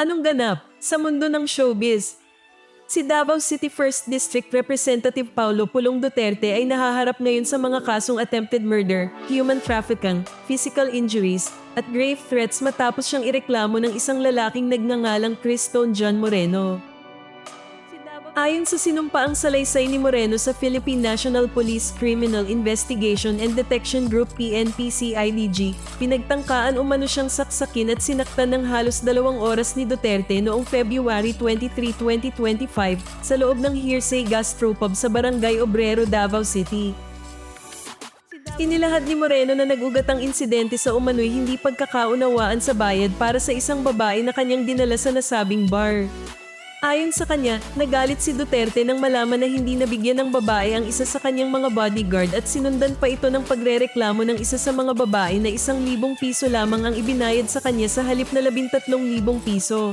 Anong ganap sa mundo ng showbiz? Si Davao City 1st District Representative Paulo Pulong Duterte ay nahaharap ngayon sa mga kasong attempted murder, human trafficking, physical injuries, at grave threats matapos siyang ireklamo ng isang lalaking nagngangalang Cristone John Moreno. Ayon sa sinumpaang salaysay ni Moreno sa Philippine National Police Criminal Investigation and Detection Group PNP-CIDG, pinagtangkaan umano siyang saksakin at sinaktan ng halos dalawang oras ni Duterte noong February 23, 2025 sa loob ng Hearsay Gastropub sa Barangay Obrero, Davao City. Inilahad ni Moreno na nagugat ang insidente sa umano'y hindi pagkakaunawaan sa bayad para sa isang babae na kanyang dinala sa nasabing bar. Ayon sa kanya, nagalit si Duterte nang malaman na hindi nabigyan ng babae ang isa sa kanyang mga bodyguard at sinundan pa ito ng pagrereklamo ng isa sa mga babae na isang libong piso lamang ang ibinayad sa kanya sa halip na labintatlong libong piso.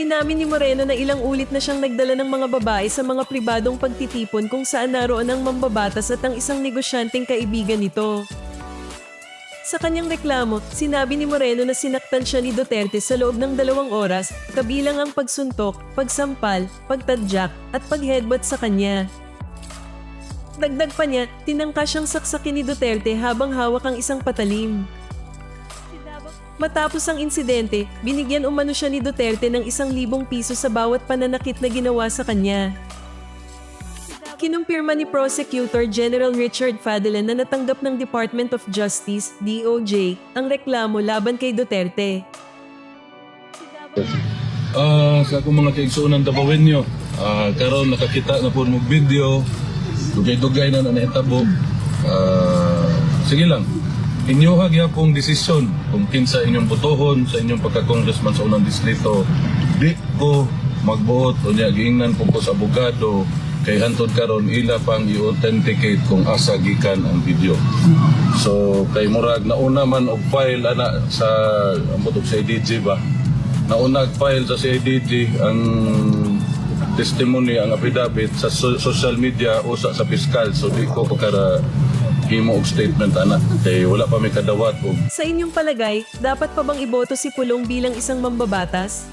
Inamin ni Moreno na ilang ulit na siyang nagdala ng mga babae sa mga pribadong pagtitipon kung saan naroon ang mambabatas at ang isang negosyanteng kaibigan nito. Sa kanyang reklamo, sinabi ni Moreno na sinaktan siya ni Duterte sa loob ng dalawang oras, kabilang ang pagsuntok, pagsampal, pagtadyak, at pag-headbutt sa kanya. Dagdag pa niya, tinangka siyang saksakin ni Duterte habang hawak ang isang patalim. Matapos ang insidente, binigyan umano siya ni Duterte ng isang libong piso sa bawat pananakit na ginawa sa kanya. Kinumpirma ni Prosecutor General Richard Fadelen na natanggap ng Department of Justice, DOJ, ang reklamo laban kay Duterte. Ah, sa akong mga kaigsuonan dabawin nyo, ah, karon nakakita na po mo video, dugay-dugay na na nahitabo. Ah, sige lang, inyo hagyapong desisyon kung kinsa inyong butohon sa inyong pagka-congressman sa unang distrito. Di ko magbuot o niya giingnan ko sa abogado kay hantod karon ila pang i-authenticate kung asa gikan ang video. So kay murag nauna man og file ana sa ambot og sa IDG ba nauna file sa CIDG ang testimony ang affidavit sa so- social media o sa, sa piskal so di ko pagkara himo og statement ana kay wala pa may kadawat og Sa inyong palagay, dapat pa bang iboto si Pulong bilang isang mambabatas?